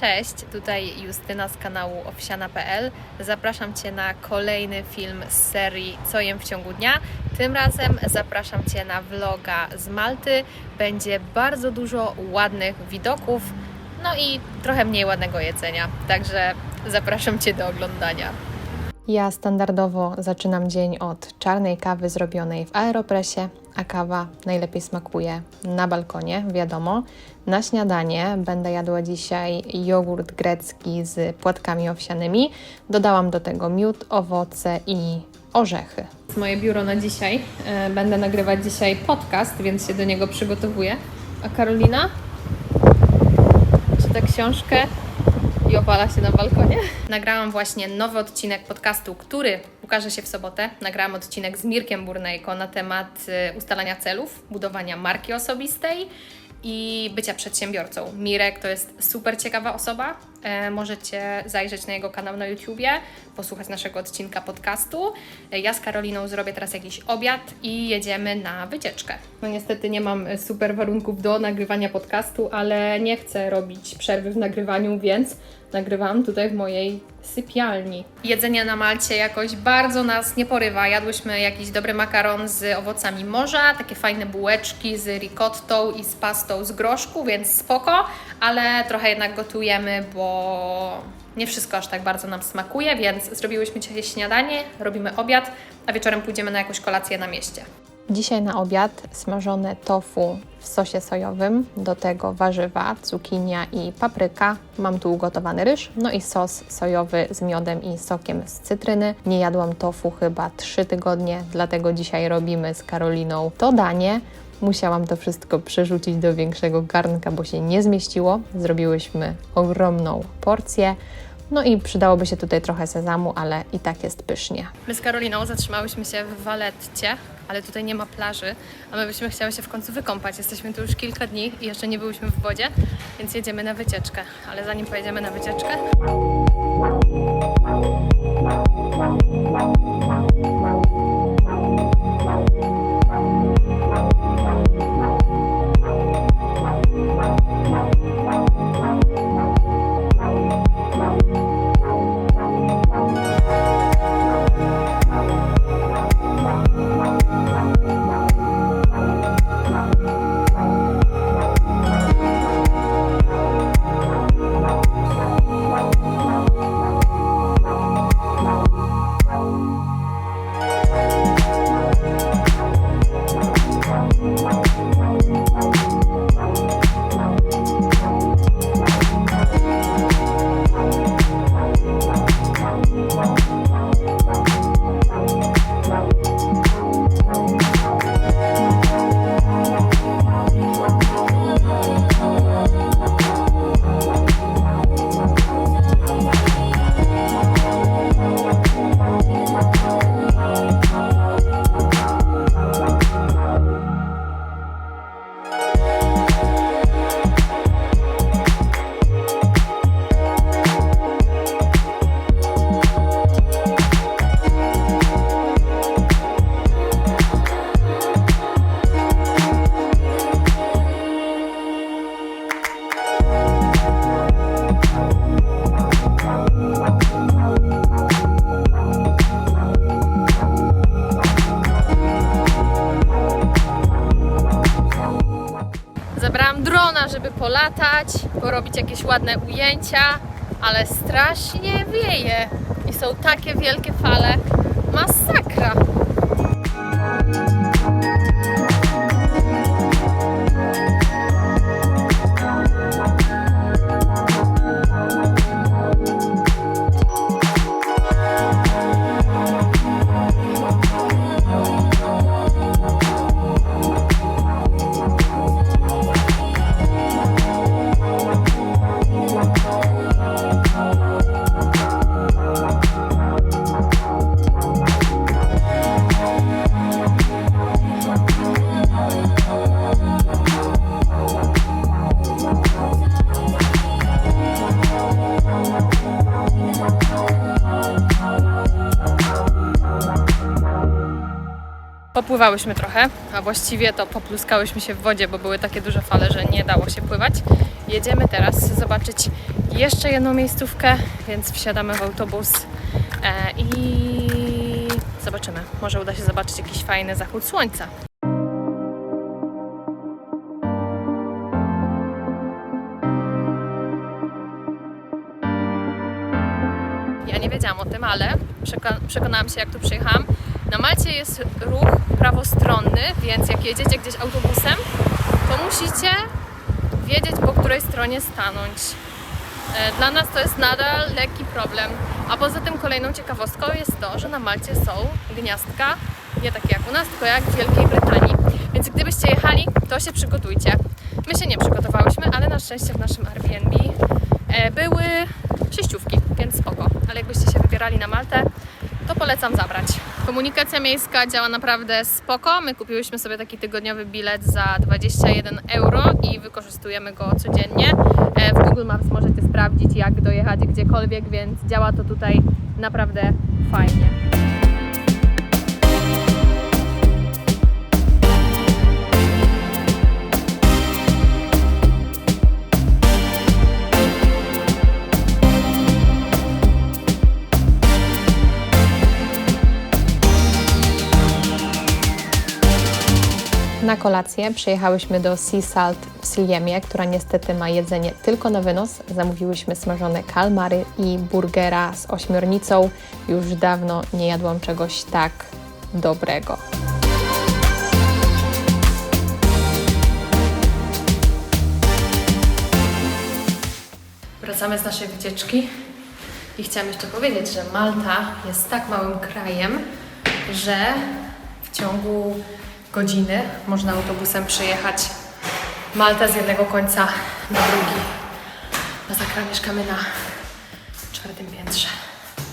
Cześć, tutaj Justyna z kanału owsiana.pl. Zapraszam Cię na kolejny film z serii Co jem w ciągu dnia. Tym razem zapraszam Cię na vloga z Malty. Będzie bardzo dużo ładnych widoków, no i trochę mniej ładnego jedzenia. Także zapraszam Cię do oglądania. Ja standardowo zaczynam dzień od czarnej kawy zrobionej w aeropresie, a kawa najlepiej smakuje na balkonie, wiadomo. Na śniadanie będę jadła dzisiaj jogurt grecki z płatkami owsianymi. Dodałam do tego miód, owoce i orzechy. Moje biuro na dzisiaj. E, Będę nagrywać dzisiaj podcast, więc się do niego przygotowuję. A Karolina czyta książkę i opala się na balkonie. Nagrałam właśnie nowy odcinek podcastu, który ukaże się w sobotę. Nagrałam odcinek z Mirkiem Burnejko na temat y, ustalania celów, budowania marki osobistej i bycia przedsiębiorcą. Mirek to jest super ciekawa osoba. E, możecie zajrzeć na jego kanał na YouTubie, posłuchać naszego odcinka podcastu. E, ja z Karoliną zrobię teraz jakiś obiad i jedziemy na wycieczkę. No niestety nie mam e, super warunków do nagrywania podcastu, ale nie chcę robić przerwy w nagrywaniu, więc nagrywam tutaj w mojej sypialni. Jedzenie na Malcie jakoś bardzo nas nie porywa. Jadłyśmy jakiś dobry makaron z owocami morza, takie fajne bułeczki z ricottą i z pastą z groszku, więc spoko, ale trochę jednak gotujemy, bo nie wszystko aż tak bardzo nam smakuje, więc zrobiłyśmy dzisiaj śniadanie, robimy obiad, a wieczorem pójdziemy na jakąś kolację na mieście. Dzisiaj na obiad smażone tofu w sosie sojowym, do tego warzywa, cukinia i papryka. Mam tu ugotowany ryż, no i sos sojowy z miodem i sokiem z cytryny. Nie jadłam tofu chyba 3 tygodnie, dlatego dzisiaj robimy z Karoliną to danie. Musiałam to wszystko przerzucić do większego garnka, bo się nie zmieściło. Zrobiłyśmy ogromną porcję. No i przydałoby się tutaj trochę sezamu, ale i tak jest pysznie. My z Karoliną zatrzymałyśmy się w Waletcie, ale tutaj nie ma plaży, a my byśmy chciały się w końcu wykąpać. Jesteśmy tu już kilka dni i jeszcze nie byłyśmy w wodzie, więc jedziemy na wycieczkę. Ale zanim pojedziemy na wycieczkę, polatać, porobić jakieś ładne ujęcia, ale strasznie wieje i są takie wielkie fale. Masakra! Popływałyśmy trochę, a właściwie to popluskałyśmy się w wodzie, bo były takie duże fale, że nie dało się pływać. Jedziemy teraz zobaczyć jeszcze jedną miejscówkę, więc wsiadamy w autobus e, i zobaczymy. Może uda się zobaczyć jakiś fajny zachód słońca. Ja nie wiedziałam o tym, ale przeko- przekonałam się, jak tu przyjechałam. Na Malcie jest ruch prawostronny, więc jak jedziecie gdzieś autobusem, to musicie wiedzieć, po której stronie stanąć. E, Dla nas to jest nadal lekki problem. A poza tym kolejną ciekawostką jest to, że na Malcie są gniazdka, nie takie jak u nas, tylko jak w Wielkiej Brytanii. Więc gdybyście jechali, to się przygotujcie. My się nie przygotowałyśmy, ale na szczęście w naszym Airbnb e, były przejściówki, więc spoko. Ale jakbyście się wybierali na Maltę, to polecam zabrać. Komunikacja miejska działa naprawdę spoko. My kupiłyśmy sobie taki tygodniowy bilet za 21 euro i wykorzystujemy go codziennie. E, W Google Maps możecie sprawdzić, jak dojechać gdziekolwiek, więc działa to tutaj naprawdę fajnie. Na kolację przyjechałyśmy do Sea Salt w Sliemie, która niestety ma jedzenie tylko na wynos. Zamówiłyśmy smażone kalmary i burgera z ośmiornicą. Już dawno nie jadłam czegoś tak dobrego. Wracamy z naszej wycieczki i chciałam jeszcze powiedzieć, że Malta jest tak małym krajem, że w ciągu godziny można autobusem przejechać Maltę z jednego końca na drugi. Masakra, mieszkamy na czwartym piętrze.